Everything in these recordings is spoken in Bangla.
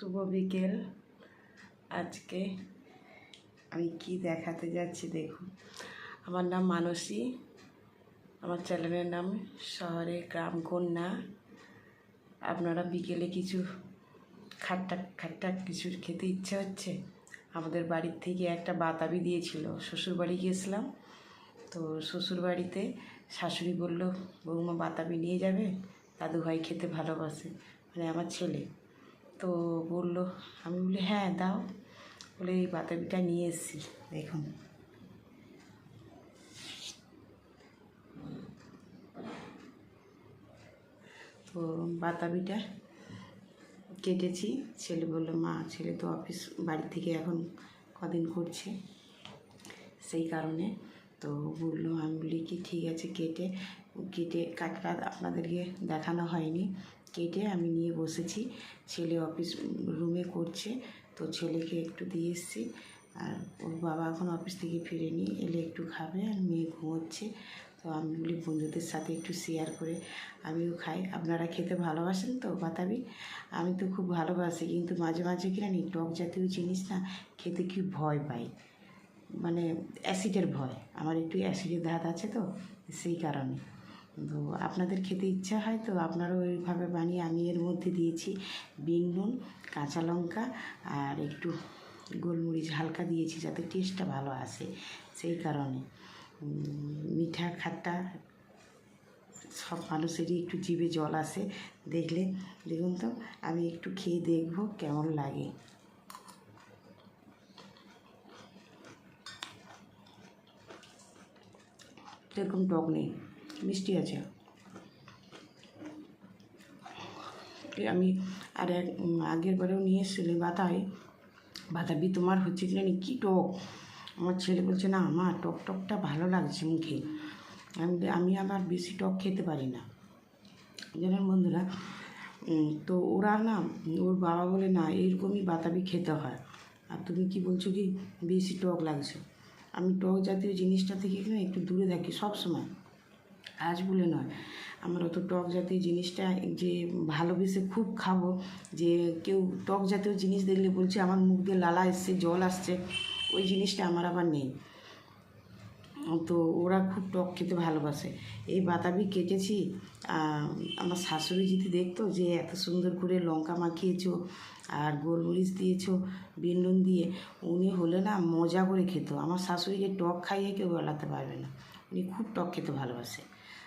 শুভ বিকেল। আজকে আমি কি দেখাতে যাচ্ছি দেখুন। আমার নাম মানসী। আমার চ্যানেলের নাম শহরে গ্রাম কন্যা। আপনারা বিকেলে কিছু খাট্টা খাট্টা কিছু খেতে ইচ্ছে হচ্ছে? আমাদের বাড়ির থেকে একটা বাতাবি দিয়েছিল। শ্বশুর বাড়ি গিয়েছিলাম তো শ্বশুর বাড়িতে শাশুড়ি বলল, বৌমা বাতাবি নিয়ে যাবে? দাদু ভাই খেতে ভালোবাসে। মানে আমার ছেলে। তো বলল, আমি বলি হ্যাঁ দাও। বলে এই বাতাবিটা নিয়ে এসেছি, দেখুন। তো বাতাবিটা কেটেছি। ছেলে বলল, মা, ছেলে তো অফিস, বাড়ি থেকে এখন কদিন করছে? সেই কারণে তো বলল, আমি বলি, কি ঠিক আছে, কেটে কেটে কাটটা আপনাদেরকে দেখানো হয়নি। কেটে আমি নিয়ে বসেছি। ছেলে অফিস রুমে করছে, তো ছেলেকে একটু দিয়ে এসেছি। আর ওর বাবা এখন অফিস থেকে ফিরেনি, এলে একটু খাবে আর মেয়ে ঘুমোচ্ছে। তো আমি বলি, বন্ধুদের সাথে একটু শেয়ার করে আমিও খাই। আপনারা খেতে ভালোবাসেন তো বাতাবি আমি তো খুব ভালোবাসি, কিন্তু মাঝে মাঝে কিনা নি টক জাতীয় জিনিস না, খেতে কি ভয় পাই। মানে অ্যাসিডের ভয়। আমার একটু অ্যাসিডের ধাত আছে তো, সেই কারণে। তো আপনাদের খেতে ইচ্ছা হয় তো আপনারাও ওইভাবে বানিয়ে আমি এর মধ্যে দিয়েছি বিন নুন, কাঁচা লঙ্কা আর একটু গোলমরিচ হালকা দিয়েছি যাতে টেস্টটা ভালো আসে। সেই কারণে মিঠা খাট্টা সব মানুষেরই একটু জিভে জল আসে দেখলে। দেখুন তো, আমি একটু খেয়ে দেখব কেমন লাগে। এরকম টক নেই। মিষ্টি আছে। আমি আর এক আগের বারেও নিয়ে এসেছিলি বাতাই বাতাবি, তোমার হচ্ছে কি জানি কী টক? আমার ছেলে বলছে, না আমার টক টকটা ভালো লাগছে মুখে। আমি আবার বেশি টক খেতে পারি না। জানেন বন্ধুরা তো ওরা না, ওর বাবা বলে, না এরকমই বাতাবি খেতে হয়। আর তুমি কি বলছো কি? বেশি টক লাগছে। আমি টক জাতীয় জিনিসটা থেকে একটু দূরে থাকি সব সময়। আজ বলে নয়। আমার অত টক জাতীয় জিনিসটা যে ভালোবেসে খুব খাব, যে কেউ টক জাতীয় জিনিস দেখলে বলছে, আমার মুখ দিয়ে লালা এসছে, জল আসছে। ওই জিনিসটা আমার আবার নেই। তো ওরা খুব টক খেতে ভালোবাসে। এই বাতাবি কেটেছি আমার শাশুড়ি যদি দেখতো যে এত সুন্দর করে লঙ্কা মাখিয়েছো আর গোলমরিচ দিয়েছ বিনুন দিয়ে, উনি হলে না মজা করে খেত। আমার শাশুড়িকে টক খাইয়ে কেউ বলাতে পারবে না। উনি খুব টক খেতে ভালোবাসে।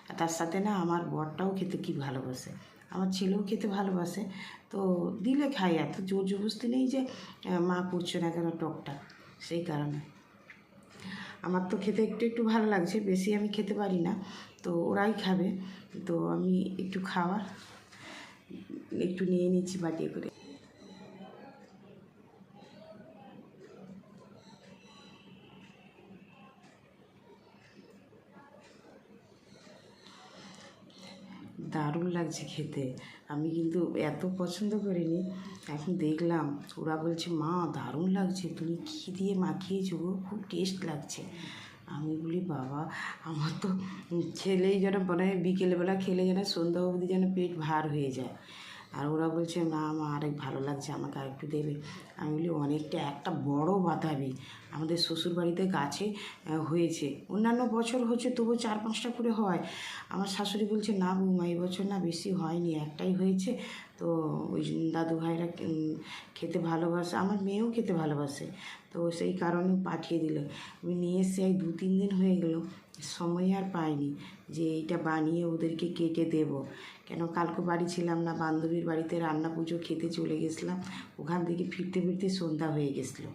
আর তার সাথে না আমার বরটাও খেতে কি ভালোবাসে। আমার ছেলেও খেতে ভালোবাসে। তো দিলে খাই এত জোর জবস্তি নেই যে মা করছে না কেন টকটা? সেই কারণে। আমার তো খেতে একটু একটু ভালো লাগছে, বেশি আমি খেতে পারি না। তো ওরাই খাবে। তো আমি একটু খাওয়া, একটু নিয়ে নিচ্ছি বাটিয়ে করে। দারুণ লাগছে খেতে। আমি কিন্তু এত পছন্দ করিনি। এখন দেখলাম, ওরা বলছে, মা, দারুণ লাগছে। তুমি কী দিয়ে মাখিয়েছো খুব টেস্ট লাগছে। আমি বলি, বাবা, আমার তো ছেলেই যেন মনে হয় বিকেলবেলা খেলে যেন সন্ধ্যা অবধি যেন পেট ভার হয়ে যায়। আর ওরা বলছে, না আমার আরেক ভালো লাগছে, আমাকে আর একটু দেবে। আমি বলি, অনেকটা, একটা বড় বাতাবি আমাদের শ্বশুর বাড়িতে গাছে হয়েছে। অন্যান্য বছর হচ্ছে তবু চার পাঁচটা করে হয়। আমার শাশুড়ি বলছে, না বৌমা এই বছর না বেশি হয়নি, একটাই হয়েছে। তো ওই দাদু ভাইরা খেতে ভালোবাসে, আমার মেয়েও খেতে ভালোবাসে। তো সেই কারণে পাঠিয়ে দিল। আমি নিয়ে এসে দু তিন দিন হয়ে গেল। সময় আর পাইনি যে এইটা বানিয়ে ওদেরকে কেটে দেব। কেন কালকে বাড়ি ছিলাম না, বান্ধবীর বাড়িতে রান্না পুজো খেতে চলে গেছিলাম, ওখান থেকে ফিরতে ফিরতে সন্ধ্যা হয়ে গেছিল।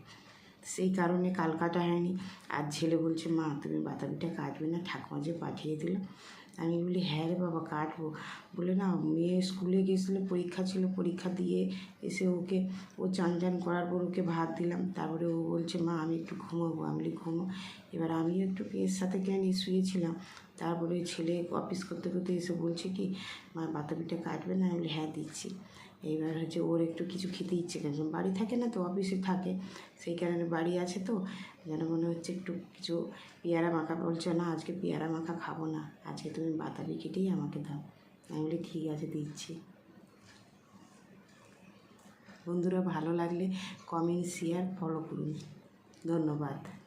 সেই কারণে কাল কাটা হয়নি। আর ছেলে বলছে, মা, তুমি বাতাবিটা কাটবে না, ঠাকুমা যে পাঠিয়ে দিল। আমি বলি হ্যাঁ রে বাবা, কাটবো। বলে, না, মেয়ে স্কুলে গিয়েছিল, পরীক্ষা ছিল, পরীক্ষা দিয়ে এসে ওকে, ও চান চান করার পর ওকে ভাত দিলাম। তারপরে ও বলছে, মা, আমি একটু ঘুমোবো। আমি বলি, ঘুমো। এবার আমিও একটু এর সাথে কেন শুয়েছিলাম? তারপরে ছেলে অফিস করতে করতে এসে বলছে কি, মা বাতাবিটা কাটবে না? আমি বলি হ্যাঁ দিচ্ছি। এইবার হচ্ছে ওর একটু কিছু খেতে ইচ্ছে করছে বাড়ি থাকে না তো, অফিসে থাকে, সেই কারণে বাড়ি আছে তো, যেন মনে হচ্ছে একটু কিছু পেয়ারা মাখা। বলছে, না, আজকে পেয়ারা মাখা খাব না, আজকে তুমি বাতাবি কেটেই আমাকে দাও। আমি বলি, ঠিক আছে, দিচ্ছি। বন্ধুরা, ভালো লাগলে কমেন্ট শেয়ার ফলো করুন। ধন্যবাদ।